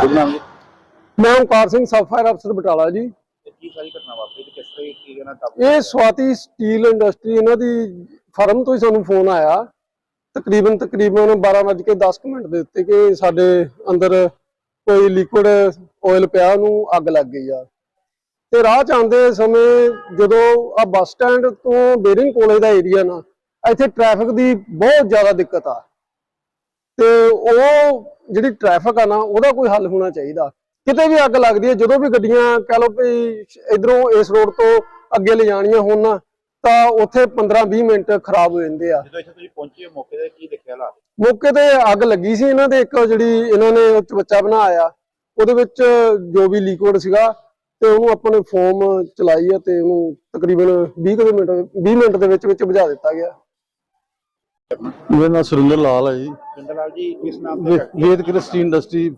ਸ਼ੁਭ ਨਾਮ ਜੀ ਮੈਂ ਓਮਕਾਰ ਸਿੰਘ ਸਬ ਫਾਇਰ ਅਫਸਰ ਬਟਾਲਾ ਜੀ। ਤੇ ਕੀ ਸਾਰੀ ਘਟਨਾ ਵਾਪਰੀ ਤੇ ਕਿਸ ਤਰ੍ਹਾਂ ਕੀ ਕਹਿਣਾ ਕਾਬੂ ਇਹ ਸਵਾਤੀ ਸਟੀਲ ਇੰਡਸਟਰੀ ਇਹਨਾਂ ਦੀ ਫਰਮ ਤੋਂ ਹੀ ਸਾਨੂੰ ਫੋਨ ਆਇਆ। ਤਕਰੀਬਨ ਤਕਰੀਬਨ 12:10 ਮਿੰਟ ਦੇ ਉੱਤੇ ਕਿ ਸਾਡੇ ਅੰਦਰ ਕੋਈ ਲਿਕੁਇਡ ਆਇਲ ਪਿਆ ਉਹਨੂੰ ਅੱਗ ਲੱਗ ਗਈ ਆ। ਤੇ ਰਾਹ ਚ ਆਉਂਦੇ ਸਮੇਂ ਜਦੋਂ ਆ ਬੱਸ ਸਟੈਂਡ ਤੋਂ ਬੇਰਿੰਗ ਕਾਲਜ ਦਾ ਏਰੀਆ ਨਾ ਇੱਥੇ ਟ੍ਰੈਫਿਕ ਦੀ ਬਹੁਤ ਜ਼ਿਆਦਾ ਦਿੱਕਤ ਆ। ਤੇ ਉਹ ਜਿਹੜੀ ਟ੍ਰੈਫਿਕ ਆ ਨਾ ਉਹਦਾ ਕੋਈ ਹੱਲ ਹੋਣਾ ਚਾਹੀਦਾ। ਕਿਤੇ ਵੀ ਅੱਗ ਲੱਗਦੀ ਹੈ ਜਦੋਂ ਵੀ ਗੱਡੀਆਂ ਕਹ ਲਓ ਵੀ ਇਧਰੋਂ ਇਸ ਰੋਡ ਤੋਂ ਅੱਗੇ ਲੈ ਜਾਣੀਆਂ ਹੋਣ ਨਾ ਤਾਂ ਉੱਥੇ 15-20 ਮਿੰਟ ਖਰਾਬ ਹੋ ਜਾਂਦੇ ਆ। ਜਦੋਂ ਇੱਥੇ ਤੁਸੀਂ ਪਹੁੰਚੇ ਹੋ ਮੌਕੇ ਤੇ ਕੀ ਦੇਖਿਆ ਹਾਲਾਤ? ਮੌਕੇ ਤੇ ਅੱਗ ਲੱਗੀ ਸੀ ਇਹਨਾਂ ਦੇ ਇੱਕ ਜਿਹੜੀ ਇਹਨਾਂ ਨੇ ਬੱਚਾ ਬਣਾਇਆ ਉਹਦੇ ਵਿੱਚ ਜੋ ਵੀ ਲਿਕੁਇਡ ਸੀਗਾ ਤੇ ਉਹਨੂੰ ਆਪਾਂ ਨੇ ਫੋਮ ਚਲਾਈ ਆ ਤੇ ਉਹਨੂੰ ਤਕਰੀਬਨ 20 ਕੁ ਮਿੰਟ 20 ਮਿੰਟ ਦੇ ਵਿੱਚ ਵਿੱਚ ਬੁਝਾ ਦਿੱਤਾ ਗਿਆ। ਮੇਰਾ ਨਾਮ ਸੁਰਿੰਦਰ ਲਾਲ ਹੈ ਜੀ। ਜਿੰਦਲਾਲ ਜੀ ਕਿਸ ਨਾਮ ਤੇ ਵੇਦ ਕ੍ਰਿਸਟੀ ਇੰਡਸਟਰੀ